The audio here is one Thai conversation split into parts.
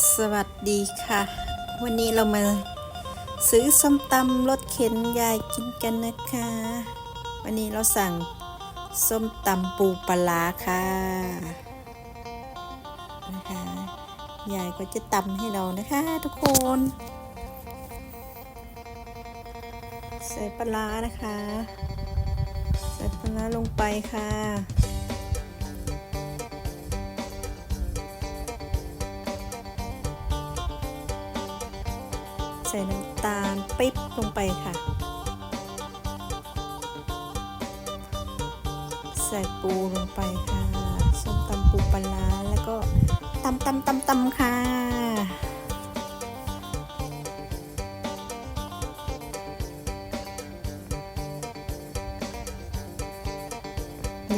สวัสดีค่ะ วันนี้เรามาซื้อส้มตำรถเข็นยายกินกันนะคะ วันนี้เราสั่งส้มตำปูปลาค่ะนะคะยายก็จะตำให้เรานะคะ ทุกคน ใส่ปลานะคะ ใส่ปลาลงไปค่ะ ใส่น้ำตาลปิ๊บลงไปค่ะ ใส่ปูลงไปค่ะส้มตำปูปลาแล้วก็ตำตำตำตำค่ะ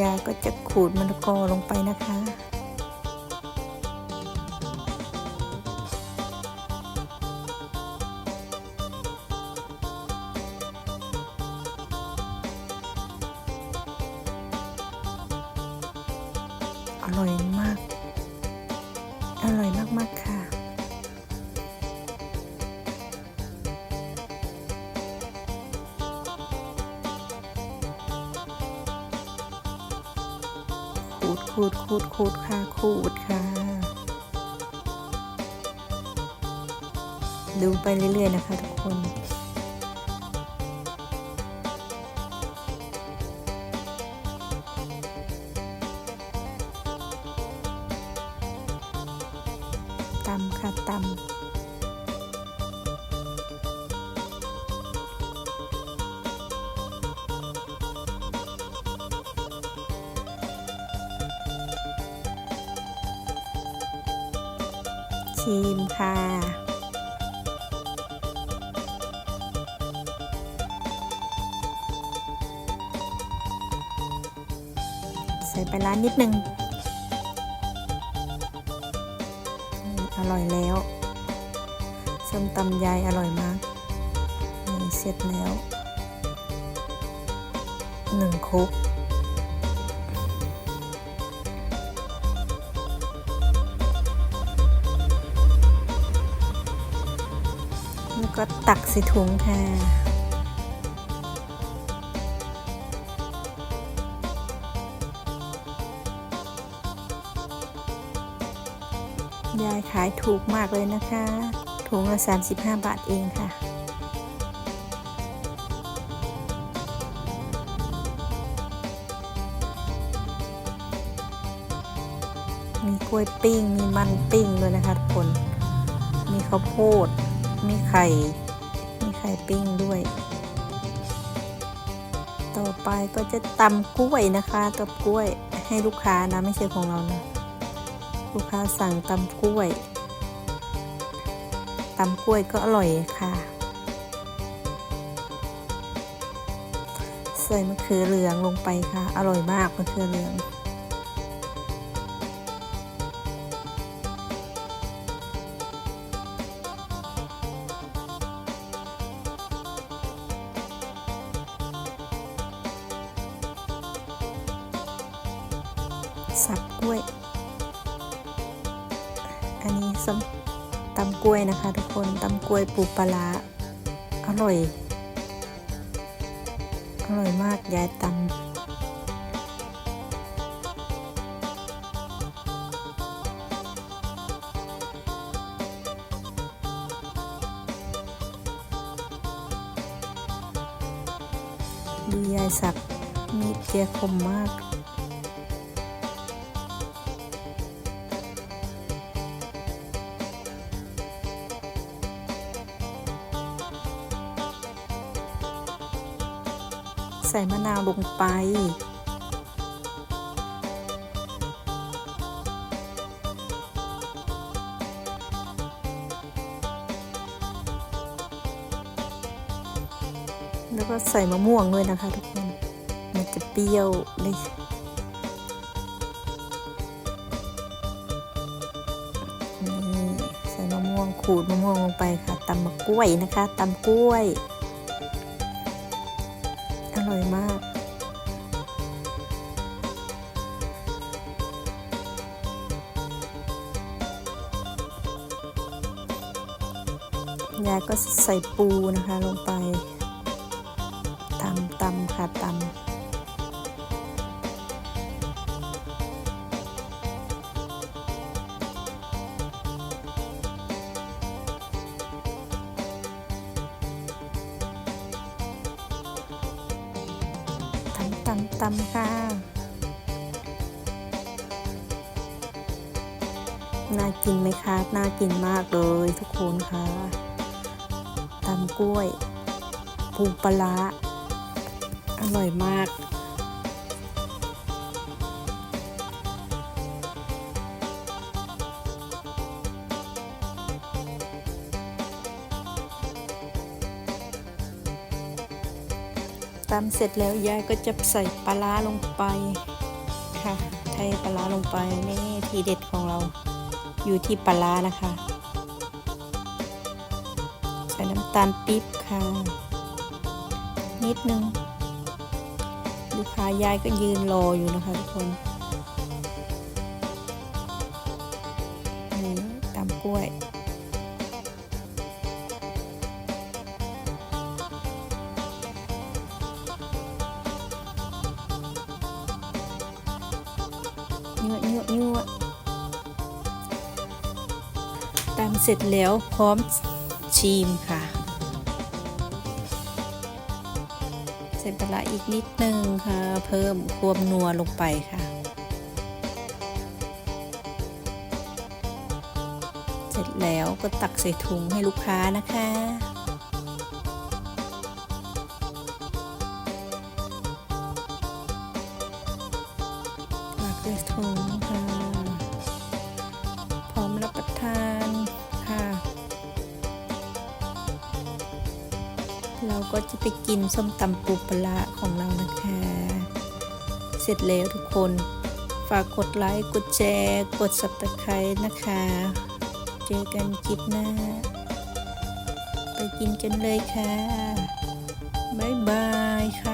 ยายก็จะขูดมะละกอลงไปนะคะ อร่อยมาก อร่อยมาก ๆ ค่ะ ขูดขูดขูดขูดค่ะ ขูดค่ะ ดูไปเรื่อย ๆ นะคะทุกคน ตำค่ะตำชิมค่ะ ใส่ไปร้านนิดนึง ร่อยแล้วส้มตำยายอร่อยมากนี่เสร็จแล้วหนึ่งคุกแล้วก็ตักใส่ถุงค่ะ ขายถูกมากเลยนะคะ ถุงละ 35 บาทเองค่ะ มีกล้วยปิ้ง มีมันปิ้งด้วยนะคะทุกคน มีข้าวโพด มีไข่ มีไข่ปิ้งด้วย ต่อไปก็จะตำกล้วยนะคะตำกล้วยให้ลูกค้านะ ไม่ใช่ของเรานะ ลูกค้าสั่งตำกล้วยตำกล้วยก็อร่อยค่ะ ใส่มะเขือเหลืองลงไปค่ะ อร่อยมากมะเขือเหลือง สับกล้วย สตำกล้วยนะคะทุกคนตำกล้วยปูปลาอร่อย อร่อยมากยายตำดูยายสับมีดเจียคมมาก ใส่มะนาวลงไป แล้วก็ใส่มะม่วงด้วยนะคะทุกคน มันจะเปรี้ยวเลยนี่ใส่มะม่วงขูดมะม่วงลงไปค่ะตำมะกล้วยนะคะตำกล้วยอร่อย มาก ยายก็ใส่ปูนะคะลงไปตำตำค่ะตำ ตำตำตำค่ะ น่ากินไหมคะ น่ากินมากเลยทุกคนค่ะตำกล้วยปูปลา อร่อยมาก ตำเสร็จแล้วยายก็จะใส่ปลาร้าลงไปค่ะเทปลาร้าลงไปนี่ทีเด็ดของเราอยู่ที่ปลาร้านะคะใส่น้ำตาลปี๊บค่ะ นิดนึงลูกค้ายายก็ยืนรออยู่นะคะทุกคนนี่ตำกล้วย ยั่วยั่วยั่วตำเสร็จแล้วพร้อมชิมค่ะ ใส่ปลาร้าอีกนิดนึงค่ะ เพิ่มความนัวลงไปค่ะ เสร็จแล้วก็ตักใส่ถุงให้ลูกค้านะคะ เราก็จะไปกินส้มตำปูปลาของเรานะคะ เสร็จแล้วทุกคน ฝากกดไลค์ กดแชร์ กด subscribe นะคะ เจอกันคลิปหน้า ไปกินกันเลยค่ะ บ๊ายบายค่ะ